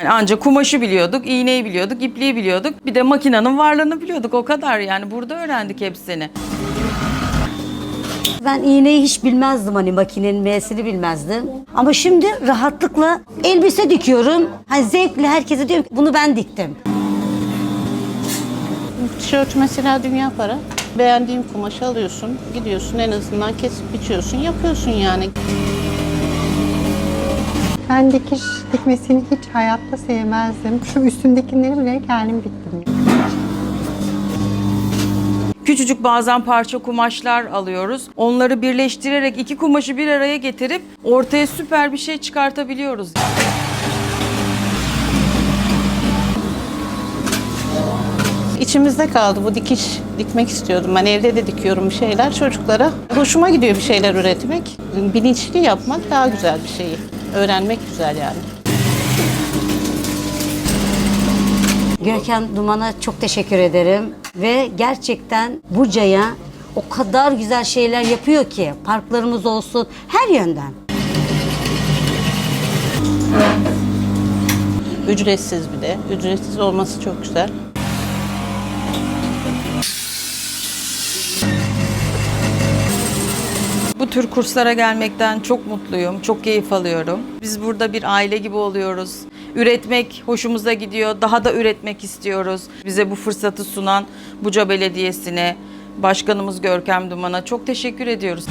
Yani ancak kumaşı biliyorduk, iğneyi biliyorduk, ipliği biliyorduk. Bir de makinenin varlığını biliyorduk. O kadar yani. Burada öğrendik hepsini. Ben iğneyi hiç bilmezdim hani makinenin M'sini bilmezdim. Ama şimdi rahatlıkla elbise dikiyorum. Hani zevkle herkese diyorum ki bunu ben diktim. Tişört mesela dünya para. Beğendiğin kumaşı alıyorsun, gidiyorsun en azından kesip biçiyorsun, yapıyorsun yani. Ben dikiş dikmesini hiç hayatta sevmezdim. Şu üstümdekileri bile kendim diktim. Küçücük bazen parça kumaşlar alıyoruz. Onları birleştirerek iki kumaşı bir araya getirip ortaya süper bir şey çıkartabiliyoruz. İçimizde kaldı bu dikiş, dikmek istiyordum. Ben evde de dikiyorum bir şeyler çocuklara. Hoşuma gidiyor bir şeyler üretmek. Bilinçli yapmak daha güzel bir şey. Öğrenmek güzel yani. Görkem Duman'a çok teşekkür ederim. Ve gerçekten Buca'ya o kadar güzel şeyler yapıyor ki. Parklarımız olsun her yönden. Ücretsiz bir de. Ücretsiz olması çok güzel. Bu tür kurslara gelmekten çok mutluyum, çok keyif alıyorum. Biz burada bir aile gibi oluyoruz. Üretmek hoşumuza gidiyor, daha da üretmek istiyoruz. Bize bu fırsatı sunan Buca Belediyesi'ne, Başkanımız Görkem Duman'a çok teşekkür ediyoruz.